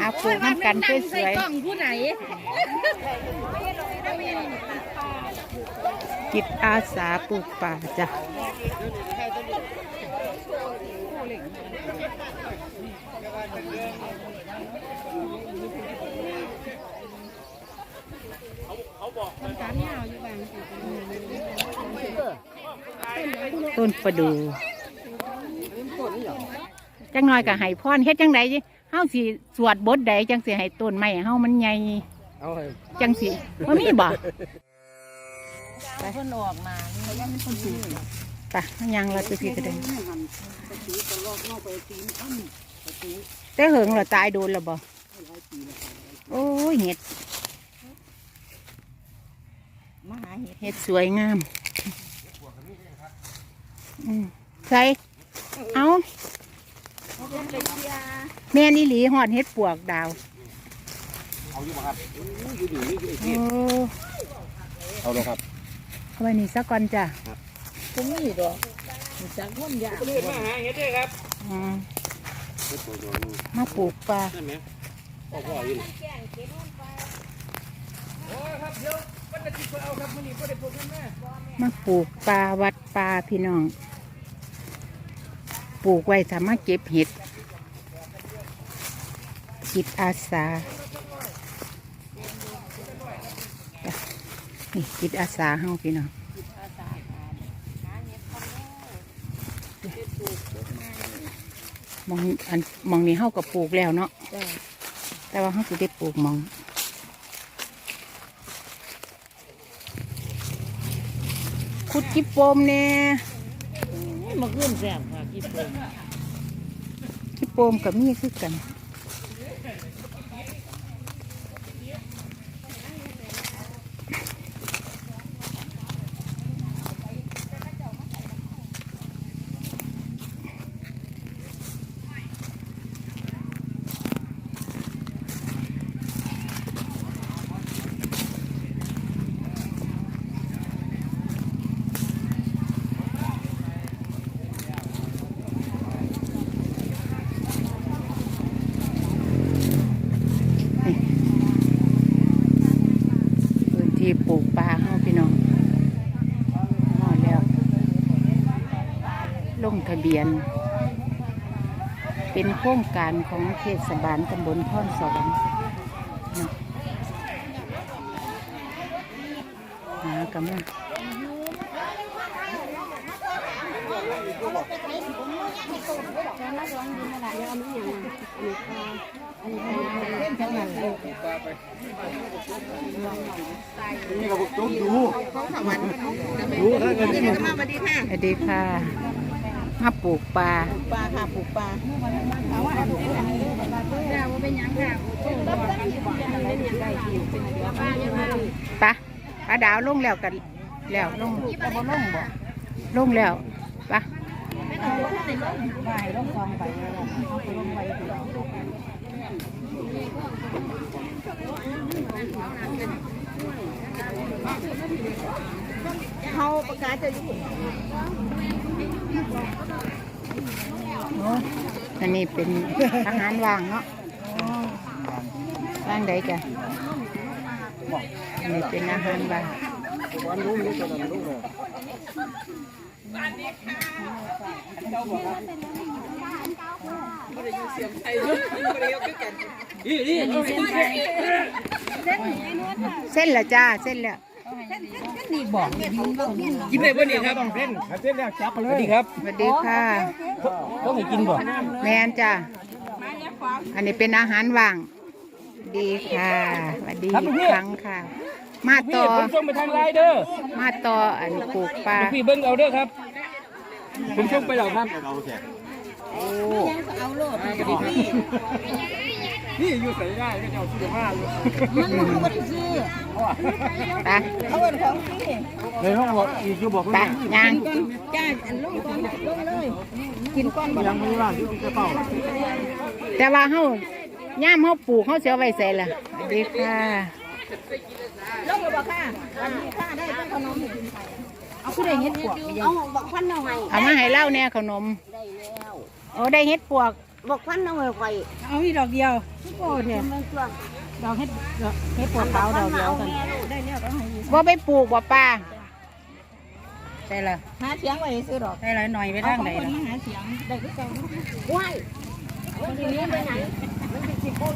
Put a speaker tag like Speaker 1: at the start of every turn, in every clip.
Speaker 1: อาปลูกน้ำกันสวย
Speaker 2: ใส่กล่องผู้ไหน
Speaker 1: ๆจิตอาสาปลูกป่าจ้ะต้นประดูจังน้อยก็ให้พรเฮ็ดจังได เฮาสิสวดบทใดจังสิให้ต้นไม้เฮามันใหญ่
Speaker 3: เอาให้
Speaker 1: จังสิบ่มีบ่
Speaker 2: เพิ่นออกมาเขายังไม่คนดู
Speaker 1: ไปะยังเราจะสิกระเด็นแต่เหิงเราตายโดนแล้วบ่โอ้ยเห็ด
Speaker 2: มาหาเห็ด
Speaker 1: สวยงามอืมใส่เอา แม่นี่หลีหอดเห็ดปวกดาว
Speaker 3: เอาอยู่บ่ครับอยู่ดีอยู่
Speaker 1: โอ้
Speaker 3: เอาลงครับ
Speaker 1: เอาไว้นี่สักก่อนจ้ะ
Speaker 2: ตรงนี้ดอกจากร่มยา
Speaker 3: เลื่อนมาหาเฮ็ดได้ครับ
Speaker 1: อืมมาปลูกปลา
Speaker 3: นั่นไหมพ่อพ่ออยู่
Speaker 1: มาปลูกปลาวัดปลาพี่น้อง ปลูกไว้สามารถเก็บเห็ดจิตอาสานี่จิตอาสาเฮาพี่น้องมองอันมองนี้เฮากับปลูกแล้วเนาะแต่ว่าเฮาสิได้ปลูกมองขุดจิปโปมเนี่ย
Speaker 2: มาขึ้นแซ่บค่ะกี่เพิ่น
Speaker 1: จิป โปมกับมีคือกัน พื้น ที่ปลูกปลาเฮาพี่น้องพอแล้ว ลงทะเบียน เป็นโครงการของเทศบาลตำบลพ่อนสวรรค์เนาะหากำลัง
Speaker 3: นี่ก็บุกจุ๊บดูดูถ้าเงินนี่
Speaker 2: มาสวัสดีค่ะ
Speaker 1: สวัสดีค่ะมาปลูกปลา
Speaker 2: ปลาค่ะปลูกปลาเอาว่าปลูกปลาจ้าว่าเป็นยังค่ะรับได้เป็นยังไงปลายังไง
Speaker 1: ปลาปลาดาวลงแล้วกันแล้วลง
Speaker 2: ลงบ่
Speaker 1: ลงแล้วปลา
Speaker 2: ในลงไปลงกองไปเอาไปลงไปเขาประกาศจะอยู่
Speaker 1: อันนี้เป็นอาหารว่างเนาะว่างใดจ้ะอันนี้เป็นอาหารว่าง
Speaker 3: วันรู้นี่จะรู้ เลย
Speaker 1: เส้นละจ้าเส้นละ
Speaker 3: กินได้บ่นี่ครับต้องเส้นเส้นแล้วจับไปเลยสวัสดีครับ
Speaker 1: สวัสดีค่ะ
Speaker 3: ต้องให้กินบ่
Speaker 1: แมนจ้าอันนี้เป็นอาหารว่าง ดีค่ะสวัสดีครั้งค่ะ มา
Speaker 3: พี่
Speaker 1: ต่อ
Speaker 3: ผมส่งไปทางไลน์เด้อ
Speaker 1: มาต่ออันปลูกปลา
Speaker 3: พี่เบิ่งเอาเด้อครับ ผมส่งไปแล้วครับเอาแจก
Speaker 1: โอ้
Speaker 2: เอาโลด
Speaker 3: นี่อยู่ใส่ได้ก็จะเอาซื้อมาอยู่
Speaker 2: มันมันไม่ได้ซื้อ
Speaker 1: ไป
Speaker 2: เขาเป็นของพี่
Speaker 3: ในห้องบอกอีกอยู่บอก
Speaker 1: ไปย่าง
Speaker 2: ก่อนจ้าอันลงก่อนลงเลย กินก้อนบ่
Speaker 3: ยังไม่ว่างอยู่กระเป๋า
Speaker 1: แต่ว่าเฮาย่ามเฮาปลูกเฮาเสียไว้ใส่ละสวัสดีค่ะ
Speaker 2: ลงเลย บ่ค่ะอันนี้ค่ะได้เป็นขนมเอาผู้ใดเฮ็ดปวกเอาบอกพันเอาให้
Speaker 1: เอามาให้เล่าเนี่ยขนม
Speaker 2: ได้แล้ว
Speaker 1: โอ้ได้เฮ็ดปวก
Speaker 2: บอกพันเอาไว้ไว้
Speaker 4: เอาอีดอกเดียวโอ้เนี่ย
Speaker 2: มันตัว
Speaker 4: ดอกเฮ็ดดอกเฮ็ดปวดเท้าดอกเดียวกัน
Speaker 2: ได้แล้วต้องให้
Speaker 1: บ่ไปปลูกบ่ป้าใช่ละ
Speaker 4: หาเสียงไว้ซื้อดอกได้หลายหน่อยไปทางไหนล่ะ
Speaker 2: หาเสียงได้ก็เจ้าว้ายมันทีนี้ไปไหนมันเป็นสิบคน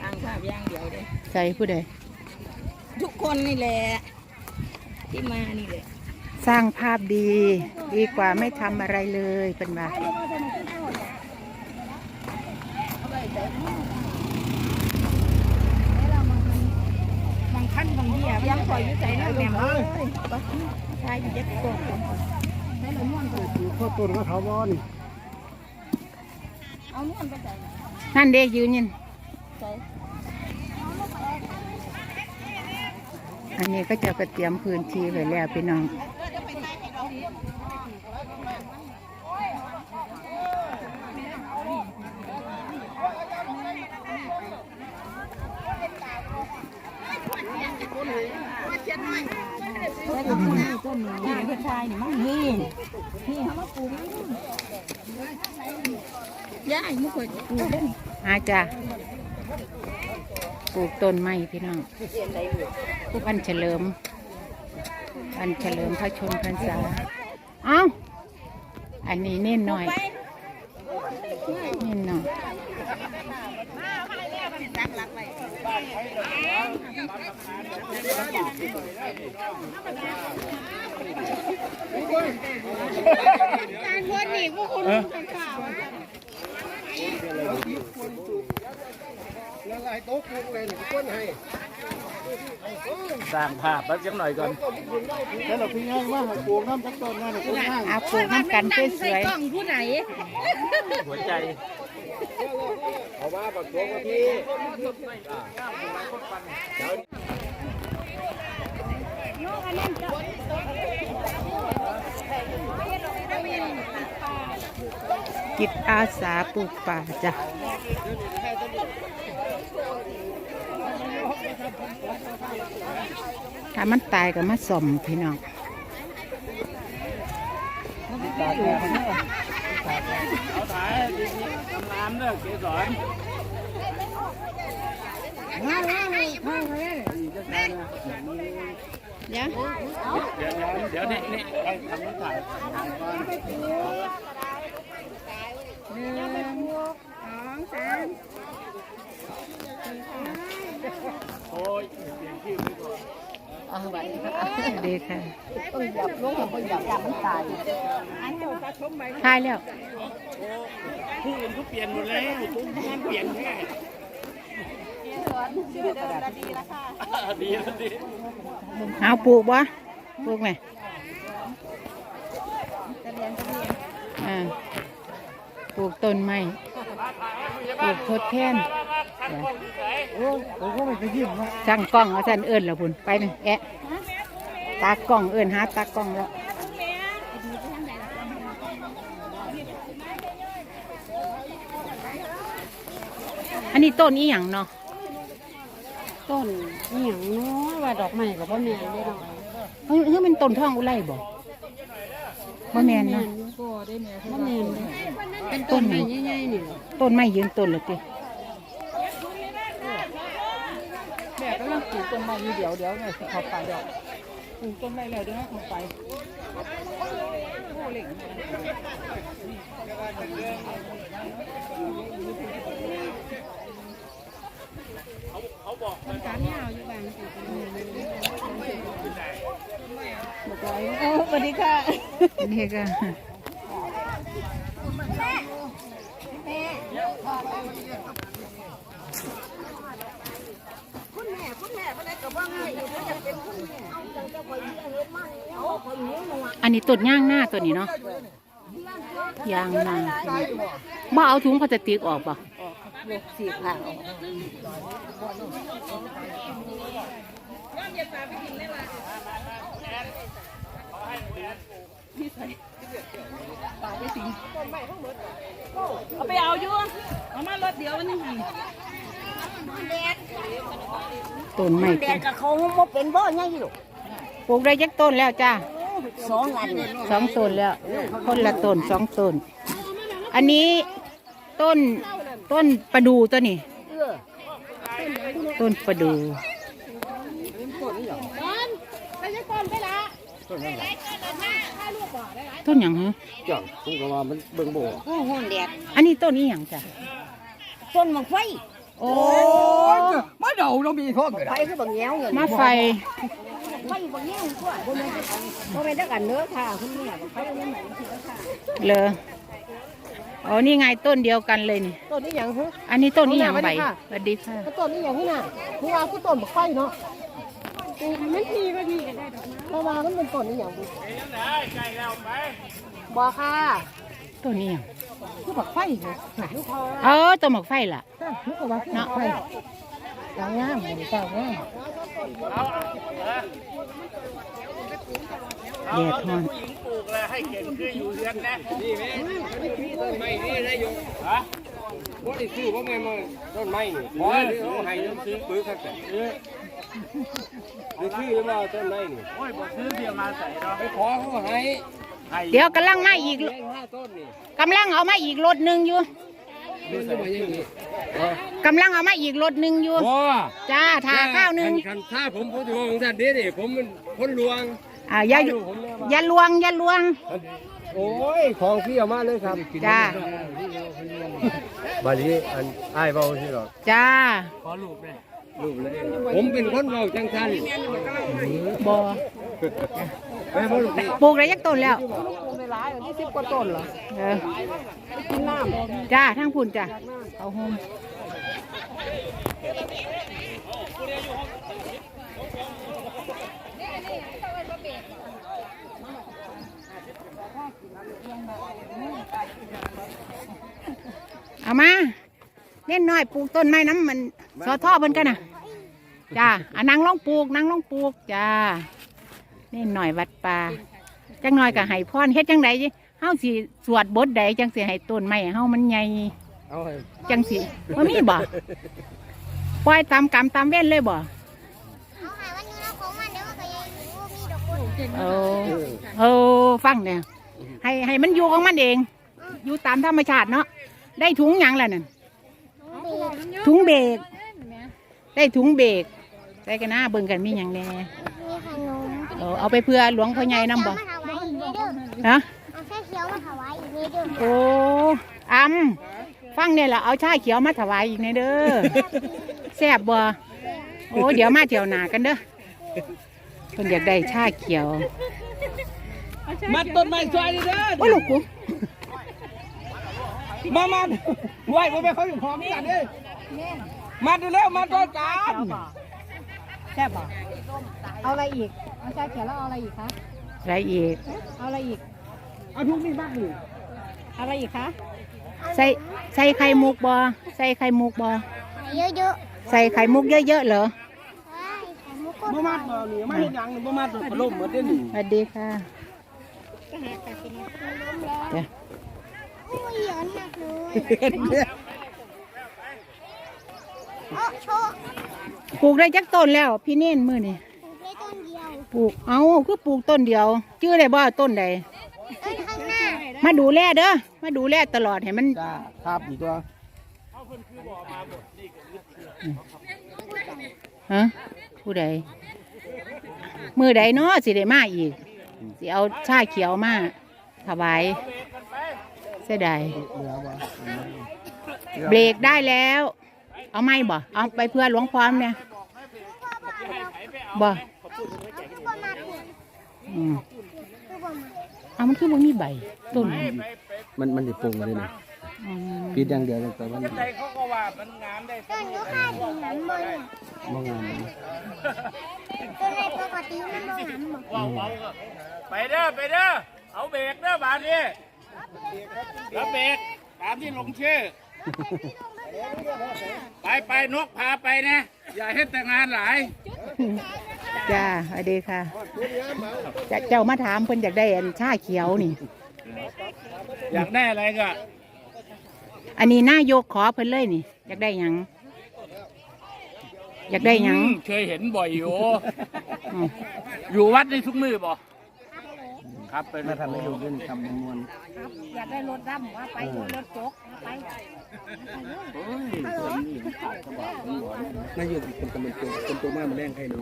Speaker 2: ทางภาพย่างเดียวเลย
Speaker 1: ใส่ผู้ใด
Speaker 2: ทุกคนนี่แหละที่มานี่แหละ
Speaker 1: สร้างภาพดี ดีกว่าไม่ทำอะไรเลยเป็นว่า
Speaker 4: บางขั้นบางเดีย
Speaker 2: ยังปล่อยอยู่ใจนะแม่เลยใช่อยู่เด็กโกง
Speaker 3: ข้าวต้นก็เขาบ่นี่
Speaker 2: เอานวลไปใส่
Speaker 1: นั่นเด้ยืนยิน
Speaker 2: ใส่
Speaker 1: อันนี้ก็จะกระเตรียมพื้นที่ไว้แล้วพี่น้อง
Speaker 2: แล้วก็ต้นนี้ต้นนี้นี่เป็นชายมันนี่นี่เขามาปลูกเกเลย
Speaker 1: อาจ้ะ ปลูกต้นไม้พี่น้องวันเฉลิมวันเฉลิมพระชนพรรษา เอ้า อันนี้เน้นหน่อย เน้นหน่อย
Speaker 3: แล้วไอ้โต๊ะปลูกเลยนี่ก้นให้
Speaker 5: สร้างภาพแป๊บจังหน่อยก่อน
Speaker 3: แล้วเราพี่ง่ายมากปลูกน้ำจักต้นนั่นปลูกง่าย
Speaker 1: เอาปลูกน้ำกันสวย
Speaker 2: ผู้ไหน
Speaker 5: หัวใจ
Speaker 3: เอาว่าบักโต๊ะมาพี่
Speaker 1: ๆจิตอาสาปลูกป่าจ้ะ ถ้ามันตายก็มาสมพี่น้อง
Speaker 5: เอาถ่ายดีๆทำน้ำเด้อเกสร
Speaker 1: เดี๋ยว
Speaker 5: เดี๋ยวเดี๋ยวนี่นี่ให้ทำนี้ถ่ายโอ้ยเปลี่ยนชื่อไปก่อน
Speaker 1: ดีค่ะ
Speaker 2: ต้องหยับลงต้องหยับยาม นตาย
Speaker 1: ทายแล้ว
Speaker 5: ผู้อื่นเขาเปลี่ยนหมดแล้วตุ้มมันเปลี่ยนแค่ดีแล้วดี
Speaker 1: เอาปลูกบ่ปลูกไหมอ่าปลูกต้นไม้ปลูกทดแทน
Speaker 3: โอ้ผมก็ไม่เคยยิ้มนะ
Speaker 1: สั่งกล้องเอาสั่นเอิญแล้วพุ่นไปหนึ่งแอะตากล้องเอิญหาตากล้องแล้วอันนี้ต้นอีหยังเนาะ
Speaker 4: ต้นอหย่างน้อยว่าดอกไม้กับพ่อแม่ได้ดอก
Speaker 1: เฮ้ยเฮ้ยมันต้นท่องอุไรบ่บ่แม่นเนาะ
Speaker 4: พ่อแม่เลยเป็น
Speaker 1: ต้
Speaker 4: ต้
Speaker 1: น
Speaker 4: น
Speaker 1: ไหน
Speaker 4: ไม้ใหญ่ๆนี่
Speaker 1: ต้นไม้ยืนต้นเลยติ
Speaker 4: แม่กำลัง ปลูกต้นไม้อยู่เดี๋ยวเดี๋ยวเนี่ยสิเขาไปดอกปลูกต้นไม้แล้วเดี๋ยวเขาไป
Speaker 2: โอ้สวัสดีค่ะ
Speaker 1: อันนี้ก็
Speaker 2: คุณแม่คุณแม่ก็ได้กับว่าง่ายอยู่ก็จะเป็นคุณแม่เอาจังจะคอยเลี้ยงเฮ็ดมาเอาคอยเลี้ยงหนู
Speaker 1: อันนี้ต้นย่างหน้าตัวนี้เนาะย่างหน้าบ่เอาถุงพลาสติกออกบ่
Speaker 2: สีผ่าออก
Speaker 4: เอาไปเอาอยู่เอามารถเดียวนี่
Speaker 1: ต้นไม้
Speaker 2: แด
Speaker 1: ต้
Speaker 2: ด
Speaker 1: น
Speaker 2: กับเขาบ่เป็นบ่ไงอยู่
Speaker 1: ปลูกได้ยักต้นแล้วจ้า
Speaker 2: สองอัน
Speaker 1: สองต้นแล้ว คนละต้นสองต้น อันนี้ต้นต้นประดูตัวนี้ต้นประดูต้นอย่างฮะ
Speaker 3: จ้ะผมก็ว่ามันเบิ่งบ่
Speaker 2: โอ้โหแดด
Speaker 1: อันนี้ต้นนี้อย่างจ้ะ
Speaker 2: ต้นมังไฟ
Speaker 1: โอ้
Speaker 3: มาเดาเรามีพร้อมกัน
Speaker 2: ไฟคือบางแง้วเงิน
Speaker 1: มาไฟ
Speaker 2: ไฟบางแง้วกว่าบ่แม่นบ่แม่นได้กันเนื้อค่ะคุณแม่ไฟบางแง้ว
Speaker 1: เลยอ๋อนี่ไงต้นเดียวกันเลยนี่
Speaker 2: ต้นนี้หยังฮะ
Speaker 1: อันนี้ต้นนี้อย่าง
Speaker 2: เอา
Speaker 1: ใบ
Speaker 2: หน้า
Speaker 1: สวัสดีค่ะ
Speaker 2: ต้นนี้หยังนี่น่ะนี่ว่าคือต้นบักไฟเนาะมันทีก็ทีกันได้ดอกเพราะว่ามันเป็นต้นนี้หยังบุบ่ค่ะ
Speaker 1: ต้นนี้อย่าง
Speaker 2: คือบักไฟเหรอลูกเขา
Speaker 1: เออต้นหมากไฟล่ะ
Speaker 2: ลูกก็ว่าคือบักไฟ สาวงามเลยสาวงาม
Speaker 1: แดดทอน
Speaker 5: ปลูกแล้วให้เก่งคืออยู่เรือนนะนี่แม่ต้นไม้นี่ได้อยู่ฮะ
Speaker 3: บ่ได้ซื้อบ่แม่มาต้นไม้นี่บ่ได้เอาให้ซื้อปื้อคักแต่เออนี่ซื้อแล้มาต้นไม้นี่
Speaker 5: โอ้ยบ่ซื้อเบียร์มาใส่เนา
Speaker 3: ไปขอเขาให้
Speaker 1: เดี๋ยวกำลังมาอีกกำลังเอามาอีกรถหนึ่งอยู่ กำลังเอามาอีกรถหนึ่งอยู่
Speaker 3: บ่
Speaker 1: จ้าทาข้าวหนึ่ง
Speaker 3: คันถ้าผมพูดถึงของท่านนี้นี่ผมมันคนลวง
Speaker 1: อ่าอย่าอย่าลวงอย่าลวง
Speaker 3: โอ้ย ของพี่เอามาเลยครับ
Speaker 1: จ้า
Speaker 3: บาลีอันอ้ายเบาสิหรอก
Speaker 1: จ้า
Speaker 5: ขอรูปเลย
Speaker 3: รูปเลยผมเป็นคนเบาจังทัน
Speaker 1: บอ
Speaker 3: แม่พ่อลูกพี่
Speaker 1: ปลูกได้ยักต้นแล้ว
Speaker 2: ไม่ร้ายอันนี้สิบกว่าต้นเหรอ
Speaker 1: เออ
Speaker 2: กินน้ำ
Speaker 1: จ้าทั้งพุ่นจ้าเอาโฮมเอามาเล่นน้อยปลูกต้นไม้น้ำมันสอท่อเพิ่นกันนะจ้าอะนางลองปลูกนางลองปลูกจ้าเล่นหน่อยวัดป่า จังน้อยก็ให้พรเฮ็ดจังไดเฮาสิสวดบทใดจังสิให้ต้นไม้เฮามันใหญ่
Speaker 3: เอาให้
Speaker 1: จังสิว่ามีบ่ปล่อยตามกรรมตามเว้นเลยบ่
Speaker 6: เอาหาวันนี้เราของมันเดี๋ยวมันก็ยังรู้มีดอกกุหลาบ
Speaker 1: เออเออฟังเนี่ยให้ให้มันอยู่ของมันเอง อยู่ตามธรรมชาติเนาะได้ถุงหยังล่ะนั่นถุงเบรกได้ถุงเบรกใส่กันหน้าเบิ่งกันมีหยังแน่
Speaker 6: มีขนม
Speaker 1: เออเอาไปเพื่อหลวงพ่อใหญ่นำบ่
Speaker 6: ดเด้อ
Speaker 1: ฮะ
Speaker 6: เอาแค่เขียวมาถวายอีกนิดเด้อ
Speaker 1: โอ้อำฟังเนี่ยล่ะเอาชาเขียวมาถวายอีกในเด้อแซ่บบ่โอ้เดี๋ยวมาเที่ยวหนากันเด้อเพิ่นอยากได้ชาเขียว
Speaker 5: มัดต้นไม้ซอยนี่เด้อ
Speaker 1: โอ้ลูกกู
Speaker 5: มามาไหวบ่แม่เขาอยู่พร้อมกันเด้อมาดูแล้วมาต้นกัน
Speaker 2: แซ่บป่ะเอาอะไรอีกเอาชาเขียวแล้วเอาอะไรอีกคะ
Speaker 1: อะไรอีก
Speaker 2: เอาอะไรอีก
Speaker 5: เอาทุกนี่บ้างดิ
Speaker 2: เอาอะไรอีกคะ
Speaker 1: ใส่ใส่ไข่มุกบ่ใส่ไข่มุกบ่
Speaker 6: เยอะ
Speaker 1: ใส่ไข่มุกเยอะๆเหรอ
Speaker 6: ๆใช่ไข่มุกก็
Speaker 5: บ่มาบ่นี่มาเฮ็ดหยังนี่บ่มาตัวพะโล้หมดเด้อนี่
Speaker 1: สวัสดีค่ะจ้ะ
Speaker 6: อุ้ยเยอะมากเลยโอ้โชว์
Speaker 1: ปลูกได้จักต้นแล้ว พี่เน้นมือนี่
Speaker 6: ปลูกได้ต้นเดียว
Speaker 1: ปลูก เอาคือปลูกต้นเดียว ชื่อได้บ่ต้นใด
Speaker 6: ต้น ข้างหน้า
Speaker 1: มาดูแลเด้อมาดูแลตลอดให้มัน
Speaker 5: จ้าครับอีกตัว
Speaker 1: ฮะผู้ใดมือใดเนาะสิได้มาอีกสิเอาชาเขียวมาถวายเสียดายเบรกได้แล้ว เอาไม่บ่เอาไปเพื่อหลวงพร้อมเนี่ยบ่
Speaker 6: คือบ่มาปลูก
Speaker 1: อืม
Speaker 6: คือบ่มา
Speaker 1: เอามันคือบ่มีใบต้น
Speaker 3: มันมันสิปรุงมาเลยนะ
Speaker 1: อืม
Speaker 3: ปิดอย่างเดียวแต่ว่ามัน
Speaker 5: ใจเขาก็ว่ามันงามได้
Speaker 6: ต้นอยุค่าถึงหันบ่เนี่ย
Speaker 3: บ่งาม
Speaker 6: ต้นในปกติมันบ่หันบ่
Speaker 5: ว้าวว้าวไปเด้อไปเด้อเอาเบรกเด้อบาดนี้รับเบรกตามที่ลงชื่อไปไปนกพาไปนะ อย่าเฮ็ดแต่งานหลาย
Speaker 1: จ้าสวัสดีค่ะจะเจ้ามาถามเพิ่นอยากได้อันชาเขียวนี่
Speaker 5: อยากได้อะไรก็
Speaker 1: อันนี้นายกขอเพิ่นเลยนี่ อยากได้หยัง อยากได้หยัง
Speaker 5: อืมเคยเห็นบ่อยอยู่
Speaker 1: อืม
Speaker 5: อยู่วัดในทุกมือบ่ครับเป็น
Speaker 3: มาทำให้ดูขึ้นคำมวล
Speaker 2: อยากได้รถดำว่าไปรถโจ๊ก ไป
Speaker 3: น่าอยู่เป็นกำลังตัวเป็นตัวมากมาแรงใครดู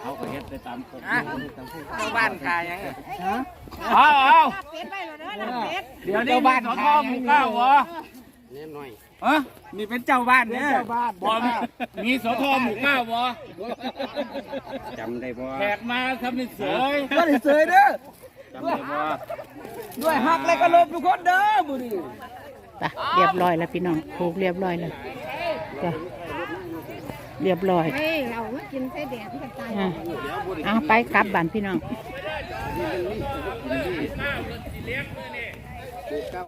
Speaker 5: เขาก็เฮ็ดไปตามกฎ
Speaker 4: เข้าบ้านขายยัง
Speaker 5: เอาเอา
Speaker 2: เดไปเลยเด้อเป็ด
Speaker 5: เดี๋ยวนี้มีสอทอมู่เก้าเหรอ
Speaker 3: เน้นหน่อย
Speaker 5: ฮะ
Speaker 4: นี่เป็นเจ้าบ้านเนี่ย
Speaker 5: บอมมีสทหมู่เก้าบ่
Speaker 3: จำได้บ่
Speaker 5: แขกมาทำเป็นเสย
Speaker 4: ก็ได้เสยเด้อ
Speaker 5: ด้บ่
Speaker 4: ด้วยหักเลยก็ลบทุกคนเด้อบุรี
Speaker 1: ไปเรียบร้อยแล้วพี่น้องผูกเรียบร้อยแล้วจ้ะเรียบร้อย
Speaker 2: เฮ้ยเราไม่กินไส้แดงที่กันตาย
Speaker 1: อะเอาไปกลับบ้านพี่น้อง